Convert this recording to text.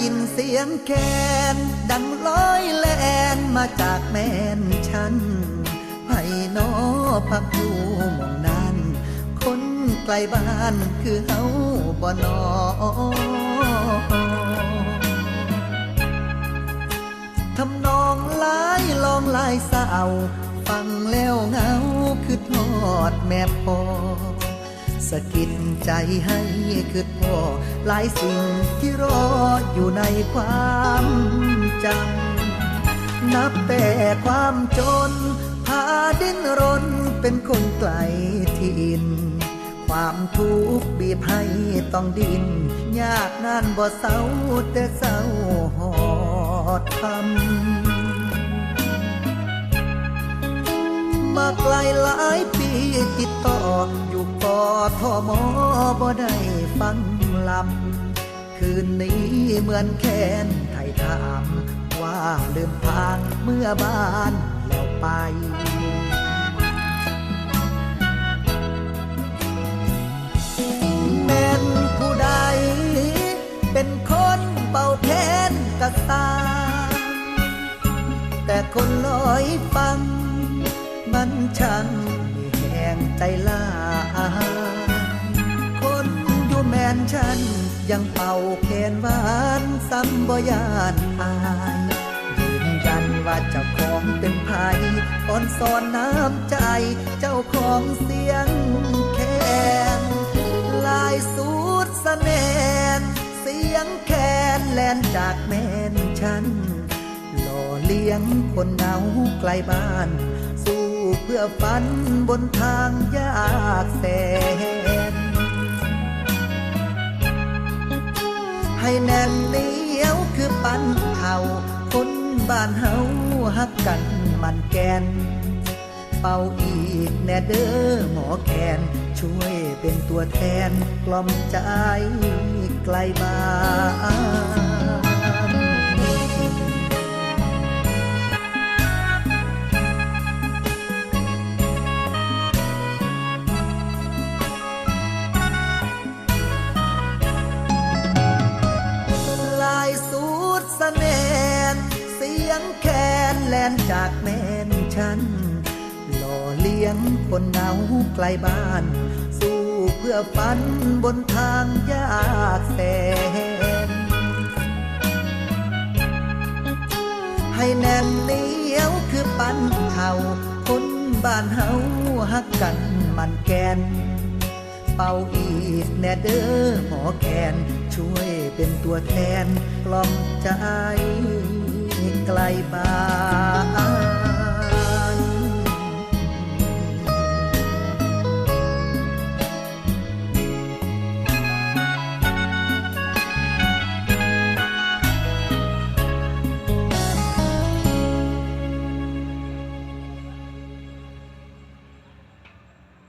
ยินเสียงแคนดังลอยแลนมาจากแม่นฉันไผ่นอพักอยู่มองนั้น คนไกลบ้านคือเฮาบ่นอทำนองลายลองลายสาฟังแล้วเหงาคือทอดแม่พอ สะกิดใจให้คือพ่อหลายสิ่งที่รออยู่ในความจำนับแต่ความจน พาดิ้นรนเป็นคนไกลถิ่นความทุกข์บีบให้ต้องดิน ยากนานบ่เศร้าแต่เศร้าหอดทำ มาไกลหลายปีติดต่อ อยู่กอทอมอบ่ได้ฟังลำคืนนี้เหมือนแค้นไทยถามว่าลืมทางเมื่อบ้านแล้วไปแม่นผู้ใด เป็นคนเป่าแทนกระตาแต่คนลอยฟัง มันช่างแห่งใจลาคนอยู่แมนฉัน ยังเป่าแคนหวานซ้ำบ่ยานอายยืนยันว่าเจ้าของเป็นไผอ่อนสอนน้ำใจ เจ้าของเสียงแคนลายสูดสแนนเสียงแคนแลนจากแมนฉันหล่อเลี้ยงคนเหงาไกลบ้านสู้ เพื่อฝันบนทางยากแสน ให้แน่นเหนียวคือปันเข่าคนบ้านเฮาฮักกันมันแกน เป่าอีกแน่เด้อหมอแคนช่วยเป็นตัวแทนกล่อมใจไกลบ้าน นแลนจากแม่นฉัน หล่อเลี้ยงคนเหงาไกลบ้าน สู้เพื่อฝันบนทางยากแสน ให้แน่นเหนียวคือปันเขาคนบ้านเฮาฮักกันมันแกน เป่าอีกแน่เด้อหมอแคนช่วยเป็นตัวแทนกล่อมใจไกลบ้าน